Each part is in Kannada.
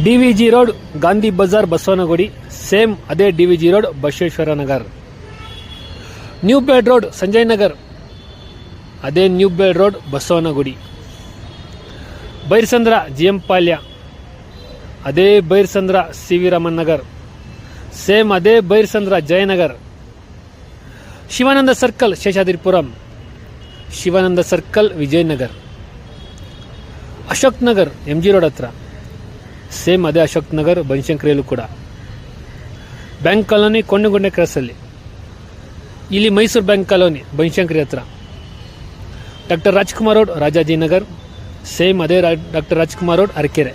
D V G road, Gandhi Bazaar, Basavanagudi. Same ಅದೇ D V G road, Basaveshwara Nagar. New BEL road, Sanjay Nagar. ಅದೇ new BEL road, Basavanagudi. Byrasandra G M Palya ಅದೇ Byrasandra C V Raman Nagar. Same ಅದೇ Byrasandra, Jayanagar. Shivananda circle, Seshadripuram. Shivananda circle, Vijayanagar. Ashok Nagar M G road ಹತ್ರ. ಸೇಮ್ ಅದೇ ಅಶೋಕ್ ನಗರ್, ಬನಶಂಕರಿಯಲ್ಲೂ ಕೂಡ. ಬ್ಯಾಂಕ್ ಕಾಲೋನಿ ಕೊಂಡಗುಂಡೆ ಕ್ರಾಸಲ್ಲಿ ಇಲ್ಲಿ ಮೈಸೂರು ಬ್ಯಾಂಕ್ ಕಾಲೋನಿ, ಬನಶಂಕರಿ ಹತ್ರ. Doctor Rajkumar road Rajajinagar same ಅದೇ doctor Rajkumar road, Arakere.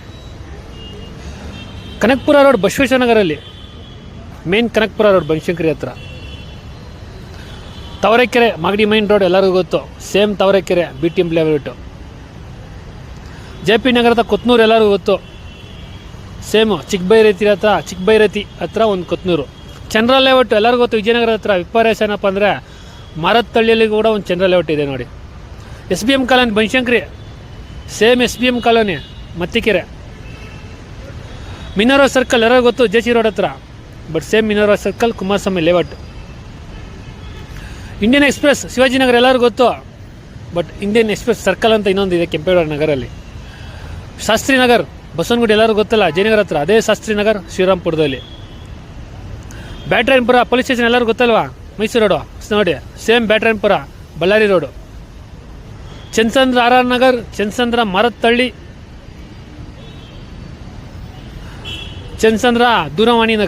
Kanakapura road, Basaveshwara ನಗರಲ್ಲಿ. Main Kanakapura road, Banashankari ಹತ್ರ. ತವರೆಕೆರೆ, ಮಾಗಡಿ ಮೈನ್ ರೋಡ್, ಎಲ್ಲರಿಗೂ ಗೊತ್ತು. Same Tavarekere, B T M ಲೆವೆಲ್ಟು J P ನಗರದ ಕೊತ್ನೂರು ಎಲ್ಲರಿಗೂ ಗೊತ್ತು. ಸೇಮು, ಚಿಕ್ಕಬೈರತಿ ಹತ್ರ ಚಿಕ್ಕಬೈರತಿ ಹತ್ರ ಒಂದು ಕೊತ್ನೂರು. ಚಂದ್ರ ಲೇಔಟ್ ಎಲ್ಲರಿಗೂ ಗೊತ್ತು, ವಿಜಯನಗರ ಹತ್ರ ವಿಪರ್ಯಾಸ ಏನಪ್ಪ ಅಂದರೆ ಮರತ್ತಳ್ಳಿಯಲ್ಲಿ ಕೂಡ ಒಂದು ಚಂದ್ರ ಲೇಔಟ್ ಇದೆ ನೋಡಿ. S B M colony Banashankari, same S B M colony Mathikere. Minerva circle ಎಲ್ಲರಿಗೂ ಗೊತ್ತು ಜೆ ಸಿ ರೋಡ್ ಹತ್ರ. But same Minerva circle Kumaraswamy layout Indian Express Shivajinagar ಎಲ್ಲರಿಗೂ ಗೊತ್ತು ಬಟ್ ಇಂಡಿಯನ್ ಎಕ್ಸ್ಪ್ರೆಸ್ ಸರ್ಕಲ್ ಅಂತ ಇನ್ನೊಂದು ಇದೆ ಕೆಂಪೇಗೌಡ ನಗರಲ್ಲಿ. ಶಾಸ್ತ್ರಿ ನಗರ್ ಬಸವನಗುಡಿ ಎಲ್ಲರಿಗೂ ಗೊತ್ತಲ್ಲ, ಜಯನಗರ ಹತ್ರ, ಅದೇ ಶಾಸ್ತ್ರಿ ನಗರ್ ಶ್ರೀರಾಮ್ಪುರದಲ್ಲಿ. ಬ್ಯಾಟ್ರಾಯನ್ಪುರ ಪೊಲೀಸ್ ಸ್ಟೇಷನ್ ಎಲ್ಲರಿಗೂ ಗೊತ್ತಲ್ವಾ? ಮೈಸೂರು ರೋಡು ನೋಡಿ same Byatarayanapura Ballari road. Channasandra R R Nagar Channasandra Marathahalli Channasandra Dooravani Nagar.